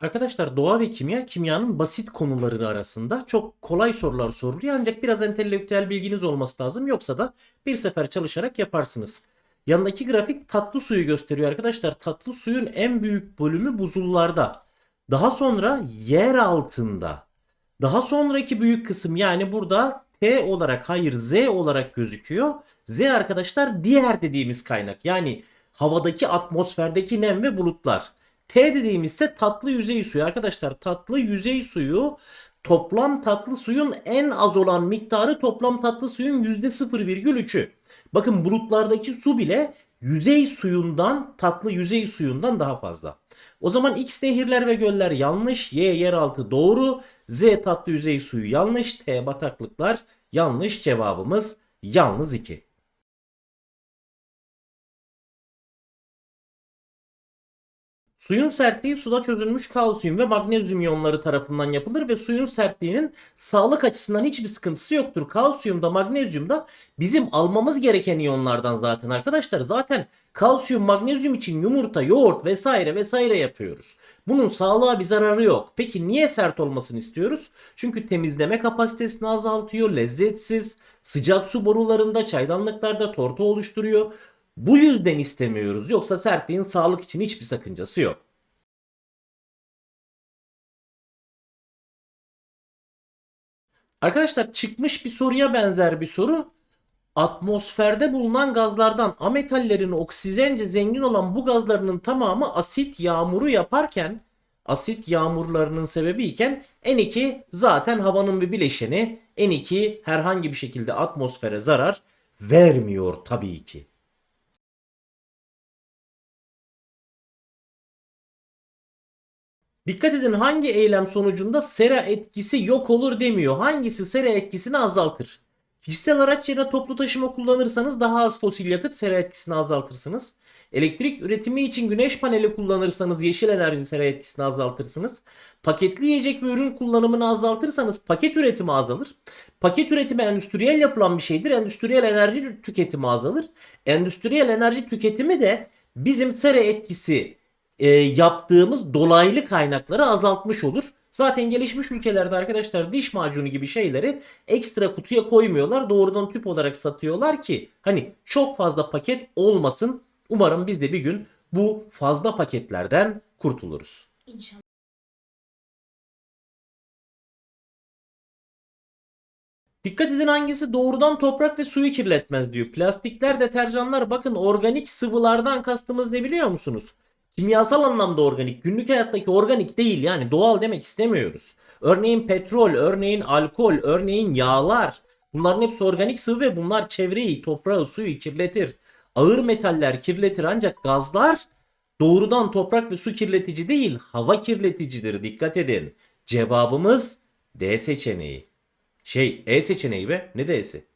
Arkadaşlar doğa ve kimya kimyanın basit konuları arasında çok kolay sorular soruluyor ancak biraz entelektüel bilginiz olması lazım yoksa da bir sefer çalışarak yaparsınız. Yanındaki grafik tatlı suyu gösteriyor arkadaşlar. Tatlı suyun en büyük bölümü buzullarda. Daha sonra yer altında. Daha sonraki büyük kısım yani burada T olarak hayır Z olarak gözüküyor. Z arkadaşlar diğer dediğimiz kaynak. Yani havadaki atmosferdeki nem ve bulutlar. T dediğimizse tatlı yüzey suyu. Arkadaşlar tatlı yüzey suyu toplam tatlı suyun en az olan miktarı toplam tatlı suyun %0,3'ü. Bakın bulutlardaki su bile yüzey suyundan tatlı yüzey suyundan daha fazla. O zaman X nehirler ve göller yanlış, Y yeraltı doğru, Z tatlı yüzey suyu yanlış, T bataklıklar yanlış cevabımız yalnız 2. Suyun sertliği suda çözülmüş kalsiyum ve magnezyum iyonları tarafından yapılır ve suyun sertliğinin sağlık açısından hiçbir sıkıntısı yoktur. Kalsiyum da magnezyum da bizim almamız gereken iyonlardan zaten arkadaşlar. Zaten kalsiyum, magnezyum için yumurta, yoğurt vesaire vesaire yapıyoruz. Bunun sağlığa bir zararı yok. Peki niye sert olmasını istiyoruz? Çünkü temizleme kapasitesini azaltıyor, lezzetsiz, sıcak su borularında, çaydanlıklarda tortu oluşturuyor. Bu yüzden istemiyoruz. Yoksa sertliğin sağlık için hiçbir sakıncası yok. Arkadaşlar çıkmış bir soruya benzer bir soru. Atmosferde bulunan gazlardan ametallerin oksijence zengin olan bu gazlarının tamamı asit yağmuru yaparken asit yağmurlarının sebebi iken N2 zaten havanın bir bileşeni. N2 herhangi bir şekilde atmosfere zarar vermiyor tabii ki. Dikkat edin hangi eylem sonucunda sera etkisi yok olur demiyor. Hangisi sera etkisini azaltır? Kişisel araç yerine toplu taşıma kullanırsanız daha az fosil yakıt sera etkisini azaltırsınız. Elektrik üretimi için güneş paneli kullanırsanız yeşil enerji sera etkisini azaltırsınız. Paketli yiyecek ve ürün kullanımını azaltırsanız paket üretimi azalır. Paket üretimi endüstriyel yapılan bir şeydir. Endüstriyel enerji tüketimi azalır. Endüstriyel enerji tüketimi de bizim sera etkisi e, yaptığımız dolaylı kaynakları azaltmış olur. Zaten gelişmiş ülkelerde arkadaşlar diş macunu gibi şeyleri ekstra kutuya koymuyorlar. Doğrudan tüp olarak satıyorlar ki hani çok fazla paket olmasın. Umarım biz de bir gün bu fazla paketlerden kurtuluruz. İnşallah. Dikkat edin hangisi doğrudan toprak ve suyu kirletmez diyor. Plastikler, deterjanlar bakın organik sıvılardan kastımız ne biliyor musunuz? Kimyasal anlamda organik, günlük hayattaki organik değil yani doğal demek istemiyoruz. Örneğin petrol, örneğin alkol, örneğin yağlar. Bunların hepsi organik sıvı ve bunlar çevreyi, toprağı, suyu kirletir. Ağır metaller kirletir ancak gazlar doğrudan toprak ve su kirletici değil, hava kirleticidir. Dikkat edin. Cevabımız D seçeneği. Şey E seçeneği be. Ne D'si?